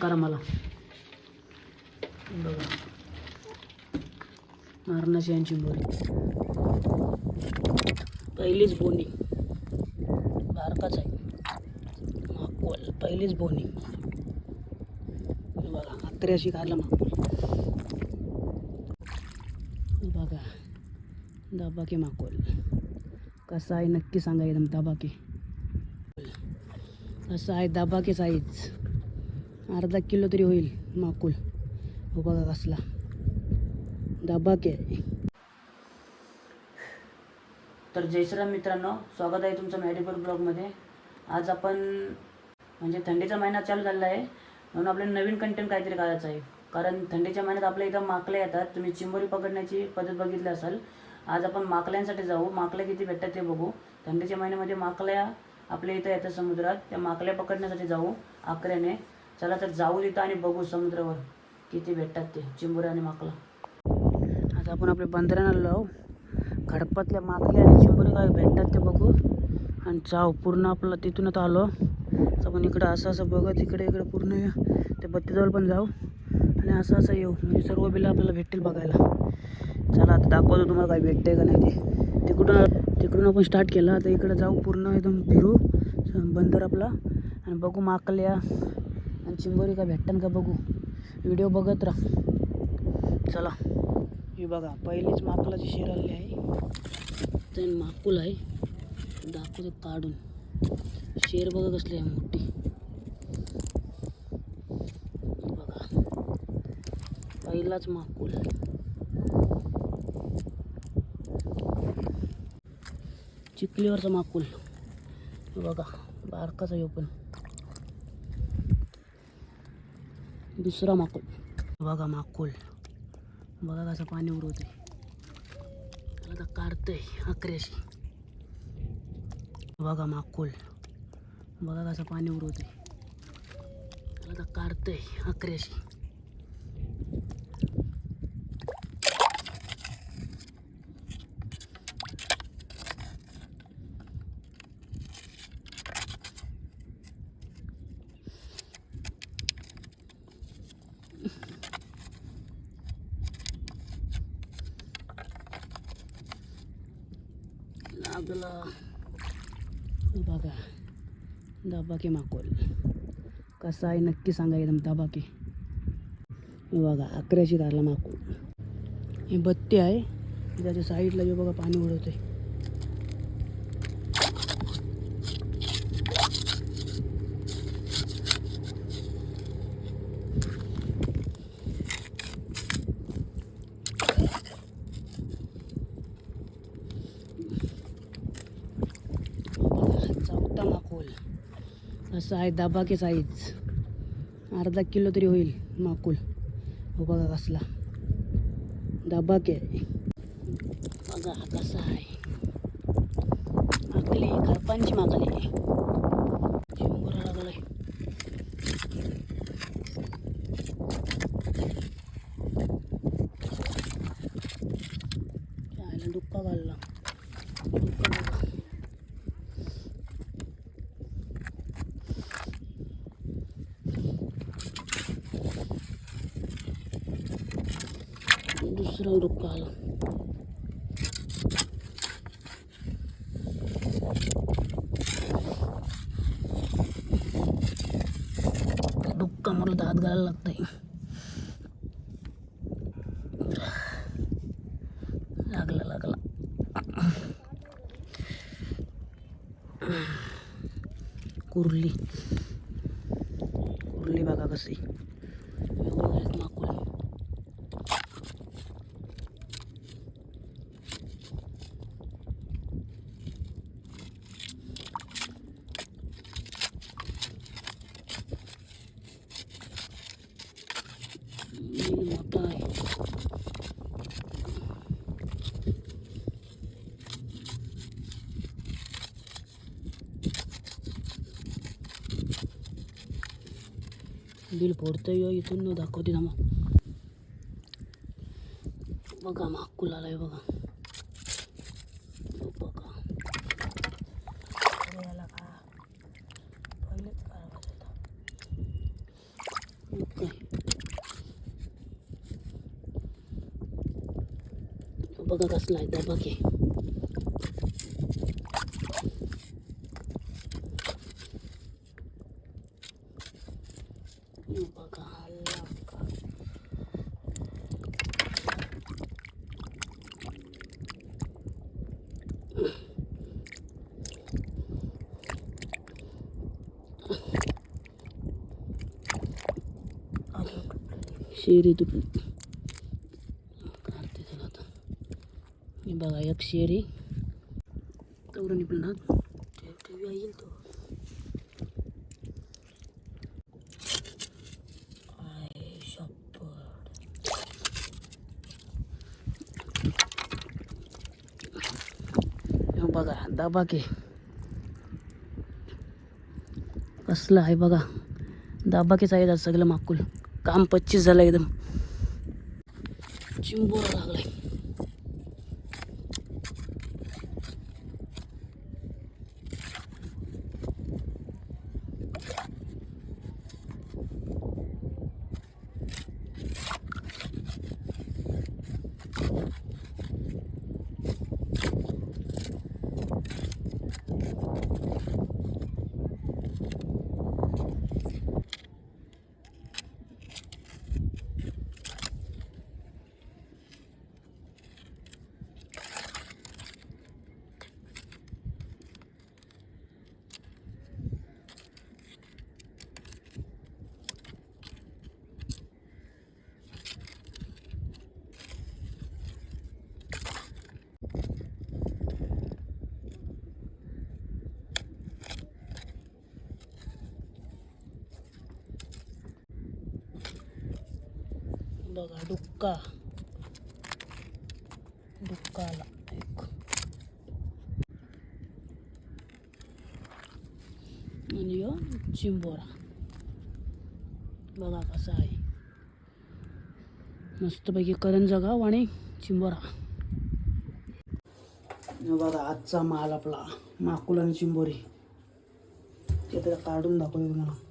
करा मला. बघा. मारणाची यांची बोली पहिलीच बोनी बारकाच आहे माकोल पहिलीच बोनी बघा अत्र्याशी काढला माकोल बघा दाबाके माकोल कसा आहे नक्की सांगा एकदम दाबाके. कसा आहे दाबाके साईज अर्धा किलो तरी होईल माकुल. हो बघा कसला. दाबाके आहे. तर जयश्राम मित्रांनो स्वागत आहे तुमचं मॅडिकल ब्लॉगमध्ये आज आपण म्हणजे थंडीचा महिना चालू झालेला आहे म्हणून आपल्याला नवीन कंटेंट काहीतरी करायचं आहे. कारण थंडीच्या महिन्यात आपल्या इथं माकल्या येतात. तुम्ही चिंबोरी पकडण्याची पद्धत बघितली असाल. आज आपण माकल्यांसाठी जाऊ. माकल्या किती भेटतात ते बघू. थंडीच्या महिन्यामध्ये माकल्या आपल्या इथं येतात समुद्रात. त्या माकल्या पकडण्यासाठी जाऊ आकऱ्याने. चला तर जाऊ तिथं आणि बघू समुद्रावर. किती भेटतात ते चिंबोरी आणि माकला. आता आपण आपल्या बंदरांना लावू खडपातल्या माकल्या आणि चिंबुरे काय भेटतात ते बघू. आणि जाऊ पूर्ण आपला तिथूनच आलो. तर आपण इकडं असं असं बघत इकडे इकडे पूर्ण ते बत्तीजवळ पण जाऊ. आणि असं असं येऊ. म्हणजे सर्व बिलं आपल्याला भेटतील बघायला. चला आता दाखवतो तुम्हाला काय भेटतंय का नाही ते. तिकडून तिकडून आपण स्टार्ट केला. आता इकडं जाऊ पूर्ण एकदम फिरू. बंदर आपला. आणि बघू माकल्या. आणि चिंबोरी का भेटतात का बघू? व्हिडिओ बघत राहा. चला ही बघा पहिलीच माकुलाची शेर आलेली आहे. ते माकुल आहे. दाखवतो काढून. शेर बघा कसली आहे मोठी. बघा. पहिलाच माकुल. चिखलीवरचा माकुल. बघा बारकाचा येऊ पण दुसरा माकुल. बघा माकुल. बघा कसं पाणी उडवते आता काढतंय अकराशी बघा माकुल. बघा कसं पाणी उडवते आता काढतंय अकराशी लागला बघा दाबाके माकोल. कसा आहे नक्की सांगा एकदम दाबाके बघा अकराशे धरला माकोल. हे बत्ती आहे. त्याच्या साईडला जो बघा पाणी उडवते बघा चौथा माकोल असं आहे दाबाके साईज अर्धा किलो तरी होईल माकुल. हो बघा कसला. दाबाके. आहे बघा हा कसा आहे. माकली खरपांची माकली. शंभर लागलाय त्याला डुक्का घालला डुक्का बघा दुसरा डुक्का आला डुक्का मला दात घालायला लागतंय लागला लागला कुरली कुर्ली बघा कशी बिल फोडतोय हो इथून न दाखवते थांबा बघा मागकुल आलाय बघा. बघा. पहिलेच होता. बघा कसला आहे दबा घे शेरी तुटली काढते त्याला आता हे बघा एक शेरी तेवढं निघलं ना ठेव ठेवी येईल तो आय शपथ हे बघा दाबा के कसलं आहे बघा दाबाकीच आहे आज सगळं माकुल काम पच्चीस झालं एकदम. चिंबोरा लागलाय. बघा डुक्का. डुक्का आला एक. आणि यो चिंबोरा. बघा कसा आहे. मस्तपैकी करंजगाव आणि चिंबोरा. बघा आजचा माल आपला माकुल आणि चिंबोरी. ते तर काढून दाखवतो तुम्हाला.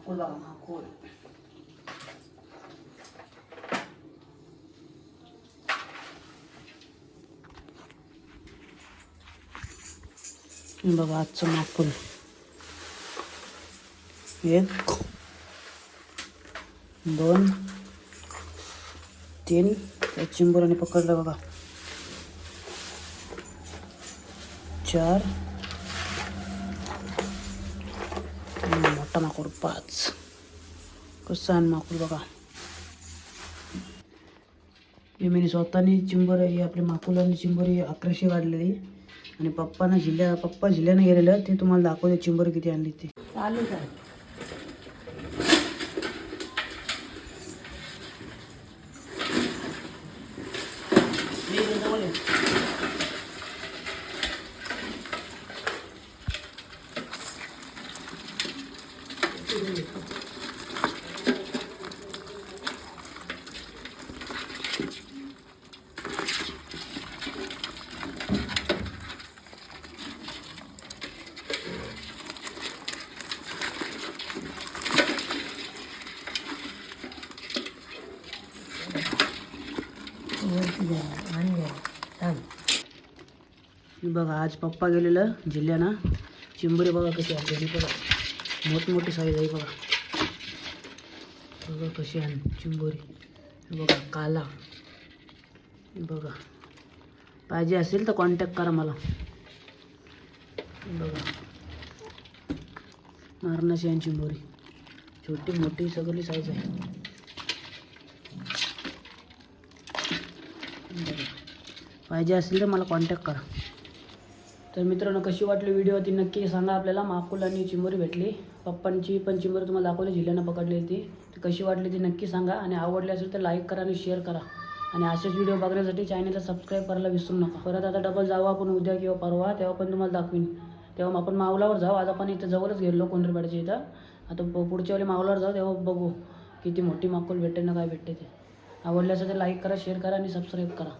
माकुल बघा माकुल बघा आजचं माकुल एक दोन तीन त्या चिंबोराने पकडलं बघा चार आणि मोठा माकूड पाच कसं आहे माकूड बघा हे मी स्वतःने चिंबर ही आपली माकुलांनी चिंबर ही अकराशे काढलेली आणि पप्पानं जिल्ह्या पप्पा जिल्ह्याने गेलेलं ते तुम्हाला दाखवते चिंबर किती आणली ते चालू आहे बघा आज पप्पा गेलेलं जिल्ह्यानं. चिंबोरी बघा कशी आहे घरी बघा. मोठमोठी साईज आहे बघा. बघा कशी आहे चिंबोरी. बघा काला. बघा. पाहिजे असेल तर कॉन्टॅक्ट करा मला. बघा. मारणाची आहे चिंबोरी. छोटी मोठी सगळी साईज आहे. पाहिजे असेल तर मला कॉन्टॅक्ट करा. तर मित्रांनो कशी वाटली व्हिडिओ ती नक्की सांगा आपल्याला. माकुल आणि चिंबोरी भेटली. पप्पांची पण चिंबोरी तुम्हाला दाखवली जिल्ह्यानं पकडलेली ती. ती कशी वाटली ती नक्की सांगा. आणि आवडली असेल तर लाईक करा आणि शेअर करा. आणि असेच व्हिडिओ बघण्यासाठी चॅनलला सबस्क्राईब करायला विसरू नका. परत आता डबल जाऊ आपण उद्या किंवा परवा तेव्हा पण तुम्हाला दाखवीन. तेव्हा आपण मावलावर जाऊ. आज आपण इथं जवळच गेलो कोंढरपाड्याच्या इथं. आता पुढच्या वेळी मावलावर जाऊ तेव्हा बघू किती मोठी माकुल भेटते ना काय भेटते ते. आवडले असेल तर लाईक करा शेअर करा आणि सबस्क्राईब करा.